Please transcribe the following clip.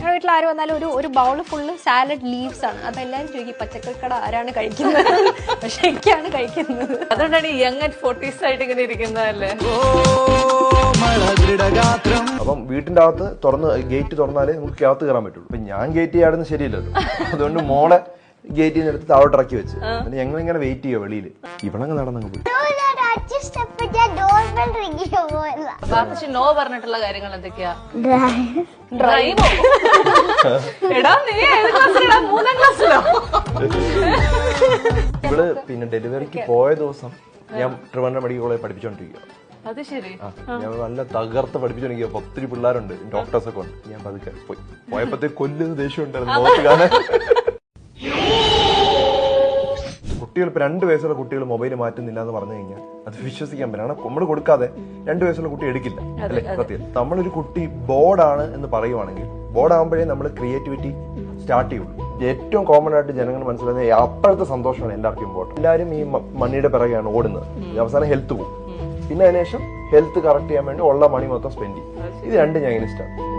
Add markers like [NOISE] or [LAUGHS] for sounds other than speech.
ഞങ്ങളുടെ വീട്ടിൽ ആര് വന്നാലും ഒരു ഒരു ബൗൾ ഫുള്ള് സാലഡ് ലീവ്സ് ആണ്. അതെല്ലാം ചോദിക്കും പച്ചക്കറിക്കട പച്ചക്കറി കട ആരാണ് കഴിക്കുന്നത്? [LAUGHS] പക്ഷെ എനിക്കാണ് കഴിക്കുന്നത്. അതുകൊണ്ടാണ് ഈ യങ് ആൻഡ് ഫോർട്ടീസ് ആയിട്ട് ഇങ്ങനെ ഇരിക്കുന്നതല്ലേ? അപ്പം വീട്ടിന്റെ അകത്ത് തുറന്ന് ഗേറ്റ് തുറന്നാലേ നമുക്ക് അകത്ത് കയറാൻ പറ്റുള്ളൂ. അപ്പൊ ഞാൻ ഗേറ്റ് ചെയ്യാടുന്നത് ശരിയല്ലല്ലോ. അതുകൊണ്ട് മോളെ ഗേറ്റിൽ നിന്ന് എടുത്ത് താഴോട്ട് ഇറക്കി വെച്ച് ഞങ്ങൾ ഇങ്ങനെ വെയിറ്റ് ചെയ്യുക വെളിയിൽ. ഇവളങ്ങ് നടന്നങ്ങ് പോയി. ബാപ്പച്ചി നോ പറഞ്ഞിട്ടുള്ള കാര്യങ്ങൾ എന്തൊക്കെയാ? ഡ്രൈവോ എടാ നീ ഏത് ക്ലാസ്സിലാ മൂന്നാം ക്ലാസ്സിലോ ഇവൾ പിന്നെ ഡെലിവറിക്ക് പോയ ദിവസം ഞാൻ ട്രിവാൻഡ്രം മെഡിക്കൽ കോളേജ് പഠിപ്പിച്ചോണ്ടിരിക്കുക അത് ശരി. ഞാൻ നല്ല തകർത്ത് പഠിപ്പിച്ചോണ്ടിരിക്കുക ഒത്തിരി പിള്ളേരുണ്ട് ഡോക്ടേഴ്സ് ഒക്കെ ഉണ്ട്. ഞാൻ പതുക്കെ പോയി. പോയപ്പോഴത്തെ കൊല്ലുന്ന ദേഷ്യം ഉണ്ടായിരുന്നു കുട്ടികൾ ഇപ്പൊ രണ്ട് വയസ്സുള്ള കുട്ടികൾ മൊബൈൽ മാറ്റുന്നില്ല എന്ന് പറഞ്ഞു കഴിഞ്ഞാൽ അത് വിശ്വസിക്കാൻ പറ്റില്ല. കാരണം നമ്മൾ കൊടുക്കാതെ രണ്ട് വയസ്സുള്ള കുട്ടി എടുക്കില്ല. അല്ലെ? സത്യം. നമ്മളൊരു കുട്ടി ബോർഡാണ് എന്ന് പറയുവാണെങ്കിൽ ബോർഡ് ആകുമ്പോഴേ നമ്മൾ ക്രിയേറ്റിവിറ്റി സ്റ്റാർട്ട് ചെയ്യുള്ളൂ. ഏറ്റവും കോമൺ ആയിട്ട് ജനങ്ങൾ മനസ്സിലാക്കുന്നത് അപ്പോഴത്തെ സന്തോഷമാണ് എല്ലാവർക്കും ഇമ്പോർട്ടന്റ് എല്ലാവരും ഈ മണിയുടെ പിറകെയാണ് ഓടുന്നത്. അവസാനം ഹെൽത്ത് പോകും പിന്നെ അതിനുശേഷം ഹെൽത്ത് കറക്റ്റ് ചെയ്യാൻ വേണ്ടി ഉള്ള മണി മൊത്തം സ്പെൻഡ് ചെയ്യും. ഇത് രണ്ടും ഞാൻ ഇങ്ങനെ സ്റ്റാർട്ട്